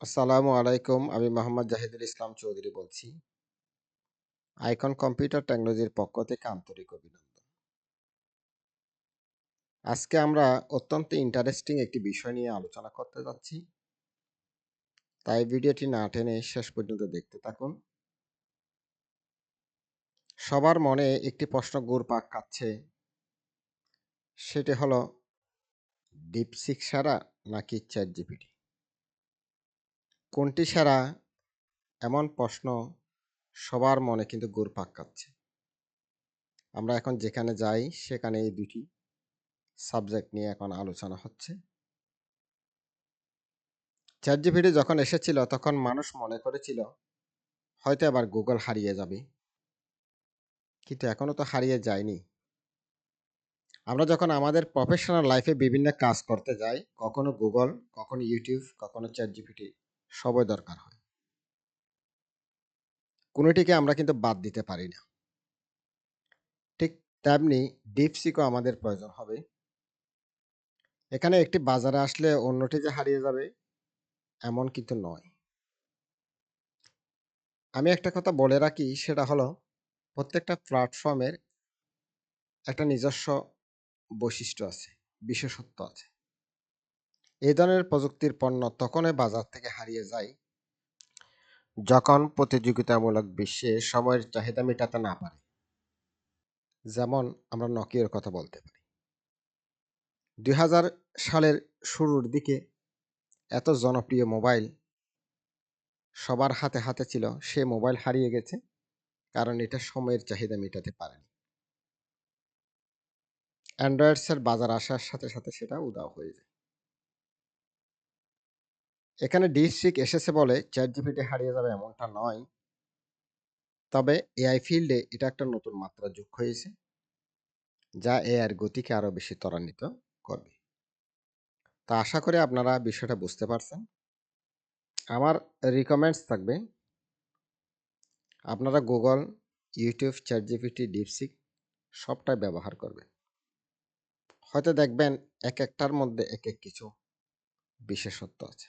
আসসালামু আলাইকুম, আমি মোহাম্মদ জাহিদুল ইসলাম চৌধুরী বলছি। আইকন কম্পিউটার টেকনোলজির পক্ষ থেকে আন্তরিক অভিনন্দন। আজকে আমরা অত্যন্ত ইন্টারেস্টিং একটি বিষয় নিয়ে আলোচনা করতে যাচ্ছি। তাই ভিডিওটি না টেনে শেষ পর্যন্ত দেখতে থাকুন। সবার মনে একটি প্রশ্ন ঘুরপাক কাচ্ছে সেটি হলো ডিপসিক সারা নাকি চ্যাট জিপিটি কোনটি সারা এমন প্রশ্ন সবার মনে কিন্তু ঘুরপাক খাচ্ছে আমরা এখন যেখানে যাই, সেখানে এই দুটি সাবজেক্ট নিয়ে এখন আলোচনা হচ্ছে। চ্যাট জিপিটি যখন এসেছিল, তখন মানুষ মনে করেছিল, হয়তো আবার গুগল হারিয়ে যাবে। কিন্তু এখনও তো হারিয়ে যায়নি। আমরা যখন আমাদের প্রফেশনাল লাইফে বিভিন্ন কাজ করতে যাই, কখনো গুগল কখনো ইউটিউব কখনো চ্যাট জিপিটি সবই দরকার হয়। কোনোটিকে আমরা কিন্তু বাদ দিতে পারি না। ঠিক তেমনি ডিপসিকও আমাদের প্রয়োজন হবে। এখানে একটি বাজারে আসলে অন্যটি যে হারিয়ে যাবে, এমন কিন্তু নয়। আমি একটা কথা বলে রাখি, সেটা হলো প্রত্যেকটা প্ল্যাটফর্মের একটা নিজস্ব বৈশিষ্ট্য আছে, বিশেষত্ব আছে। এই ধরনের প্রযুক্তির পণ্য তখনই বাজার থেকে হারিয়ে যায় যখন প্রতিযোগিতামূলক বিশ্বে সময়ের চাহিদা মেটাতে না পারে। যেমন আমরা নকিয়ার কথা বলতে পারি। দুই হাজার সালের শুরুর দিকে এত জনপ্রিয় মোবাইল সবার হাতে হাতে ছিল, সে মোবাইল হারিয়ে গেছে কারণ এটা সময়ের চাহিদা মেটাতে পারেনি। অ্যান্ড্রয়েডসের বাজার আসার সাথে সাথে সেটা উদাও হয়ে যায়। এখানে ডিস্ট্রিক্ট এসেছে বলে চ্যাট জিপিটি হারিয়ে যাবে এমনটা নয়। তবে এআই ফিল্ডে এটা একটা নতুন মাত্রা যোগ হয়েছে, যা এআইয়ের গতিকে আরও বেশি ত্বরান্বিত করবে। তা আশা করি আপনারা বিষয়টা বুঝতে পারছেন। আমার রিকমেন্ডস থাকবে, আপনারা Google YouTube Chat GPT DeepSeek সবটাই ব্যবহার করবেন। হয়তো দেখবেন এক একটার মধ্যে এক এক কিছু বিশেষত্ব আছে।